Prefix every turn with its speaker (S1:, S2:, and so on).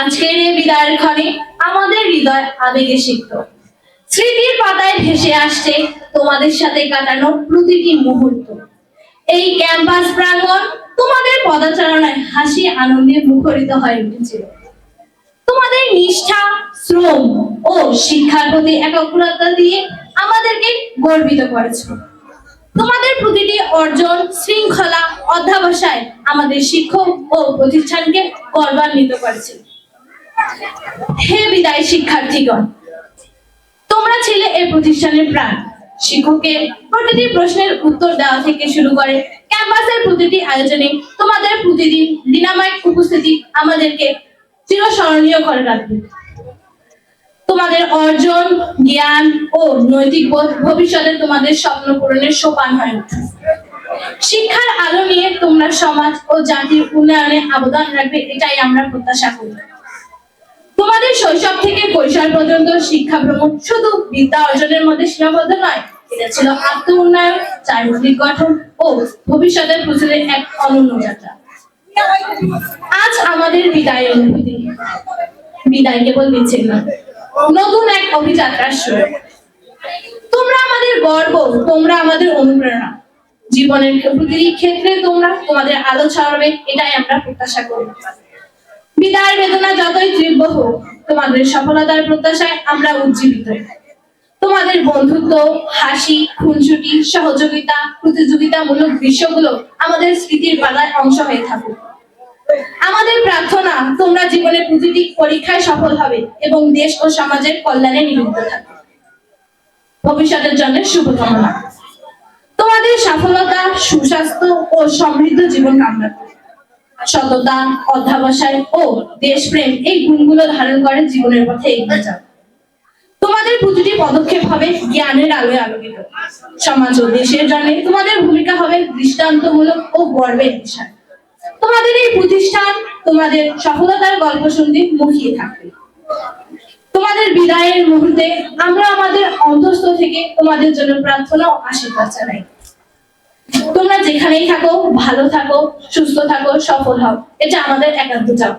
S1: আজকের এই বিদায়ের ক্ষণে আমাদের হৃদয় আবেগে সিক্ত। স্মৃতির পাতায় ভেসে আসছে তোমাদের সাথে কাটানো প্রতিটি মুহূর্ত। এই ক্যাম্পাস প্রাঙ্গণ তোমাদের পদাচারণায় হাসি আনন্দে মুখরিত হয়ে উঠেছিল। তোমাদের নিষ্ঠা, শ্রম ও শিক্ষার প্রতি একাগ্রতা দিয়ে আমাদেরকে গর্বিত করেছ। তোমাদের প্রতিটি অর্জন, শৃঙ্খলা, অধ্যাবসায় আমাদের শিক্ষক ও প্রতিষ্ঠানকে গর্বান্বিত করেছে হে বিদায় শিক্ষার্থীগণ, তোমরা ছিলে এই প্রতিষ্ঠানের প্রাণ। শিক্ষকের প্রতিটি প্রশ্নের উত্তর দেওয়া থেকে শুরু করে ক্যাম্পাসের প্রতিটি আয়োজনে তোমাদের প্রতিদিন ডিনামাইট উপস্থিতি আমাদেরকে চিরস্মরণীয় করে রাখবে। তোমাদের অর্জন, জ্ঞান ও নৈতিক বোধ ভবিষ্যতে তোমাদের স্বপ্ন পূরণের সোপান হয় শিক্ষার আলো নিয়ে তোমরা সমাজ ও জাতির উন্নয়নে অবদান রাখবে, এটাই আমরা প্রত্যাশা করি। শৈশব থেকে কৈশোর পর্যন্ত শিক্ষা ভ্রমণ শুধু বিদ্যা অর্জনের মধ্যে সীমাবদ্ধ নয়, এটা ছিল আত্ম উন্নয়ন চারিত্রিক গঠন ও ভবিষ্যতের প্রচারের এক অনন্য যাত্রা। আজ আমাদের বিদায় অনুভূতি। বিদায় কেবল দিচ্ছেন না, নতুন এক অভিযাত্রার শুরু। তোমরা আমাদের গর্ব, তোমরা আমাদের অনুপ্রেরণা। জীবনের প্রতিটি ক্ষেত্রে তোমরা তোমাদের আলো ছড়াবে, এটাই আমরা প্রত্যাশা করি। বিদায়ের বেদনা যতই তীব্র হোক তোমাদের সফলতার প্রত্যাশায় আমরা উজ্জীবিত। তোমাদের বন্ধুত্ব, হাসি, খুনসুটি, সহযোগিতা, প্রতিযোগিতামূলক দৃশ্যগুলো আমাদের স্মৃতির পাতায় অংশ হয়ে থাকুক। আমাদের প্রার্থনা, তোমরা জীবনের প্রতিটি পরীক্ষায় সফল হবে এবং দেশ ও সমাজের কল্যাণে নিযুক্ত থাকবে। ভবিষ্যতের জন্য শুভকামনা। তোমাদের সফলতা, সুস্বাস্থ্য ও সমৃদ্ধ জীবন কামনা সততা, অধ্যাবসায় ও দেশপ্রেম এই গুণগুলো ধারণ করে জীবনের পথে এগিয়ে যাও তোমাদের প্রতিটি পদক্ষেপ হবে জ্ঞানের আলোয় আলোকিত। সমাজ ও দেশের জন্য তোমাদের ভূমিকা হবে দৃষ্টান্তমূলক ও গর্বের বিষয়। তোমাদের এই প্রতিষ্ঠান তোমাদের সফলতার গল্প শুনতে মুখিয়ে থাকবে তোমাদের বিদায়ের মুহূর্তে আমরা আমাদের অন্তঃস্থ থেকে তোমাদের জন্য প্রার্থনা ও আশীর্বাদ জানাই। তোমরা যেখানেই থাকো ভালো থাকো সুস্থ থাকো সফল হও। এটা আমাদের একান্ত চাও